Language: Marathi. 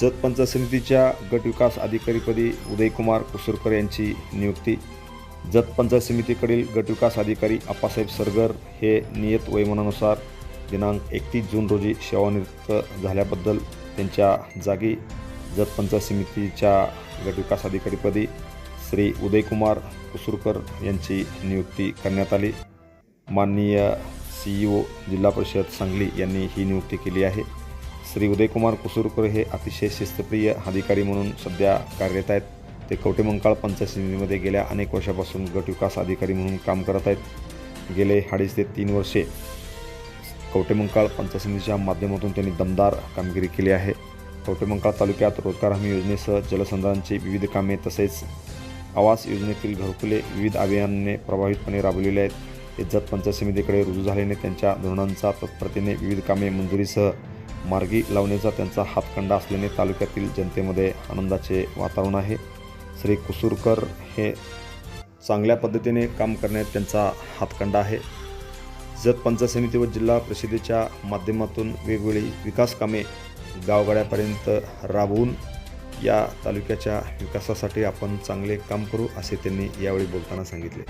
जत पंचायत समितीच्या गट विकास अधिकारीपदी उदयकुमार कुसुरकर यांची नियुक्ती. जत पंचायत समितीकडील गट विकास अधिकारी आप्पासाहेब सरगर हे नियत वैमानानुसार दिनांक एकतीस जून रोजी सेवानिवृत्त झाल्याबद्दल त्यांच्या जागी जत पंचायत समितीच्या गट विकास अधिकारीपदी श्री उदयकुमार कुसुरकर यांची नियुक्ती करण्यात आली. माननीय सी ई ओ जिल्हा परिषद सांगली यांनी ही नियुक्ती केली आहे. श्री उदयकुमार कुसुरकर हे अतिशय शिस्तप्रिय अधिकारी म्हणून सध्या कार्यरत आहेत. ते कवटेमंकाळ पंचायत समितीमध्ये गेल्या अनेक वर्षापासून गट विकास अधिकारी म्हणून काम करत आहेत. गेले अडीच ते तीन वर्षे कवटेमंकाळ पंचायत समितीच्या माध्यमातून त्यांनी दमदार कामगिरी केली आहे. कवटेमंकाळ तालुक्यात रोजगार हमी योजनेसह जलसंधारणची विविध कामे तसेच आवास योजनेतील घरकुले विविध अभियानाने प्रभावितपणे राबवलेले आहेत. ते जत पंचायत समितीकडे रुजू झाल्याने त्यांच्या धोरणांचा तत्परतेने विविध कामे मंजुरीसह मार्गी लावण्याचा त्यांचा हातखंडा असल्याने तालुक्यातील जनतेमध्ये आनंदाचे वातावरण आहे. श्री कुसूरकर हे चांगल्या पद्धतीने काम करण्यात त्यांचा हातखंडा आहे. जत पंचायत समिती व जिल्हा परिषदेच्या माध्यमातून वेगवेगळी विकास कामे गावगाड्यापर्यंत राबवून या तालुक्याच्या विकासासाठी आपण चांगले काम करू असे त्यांनी यावेळी बोलताना सांगितले.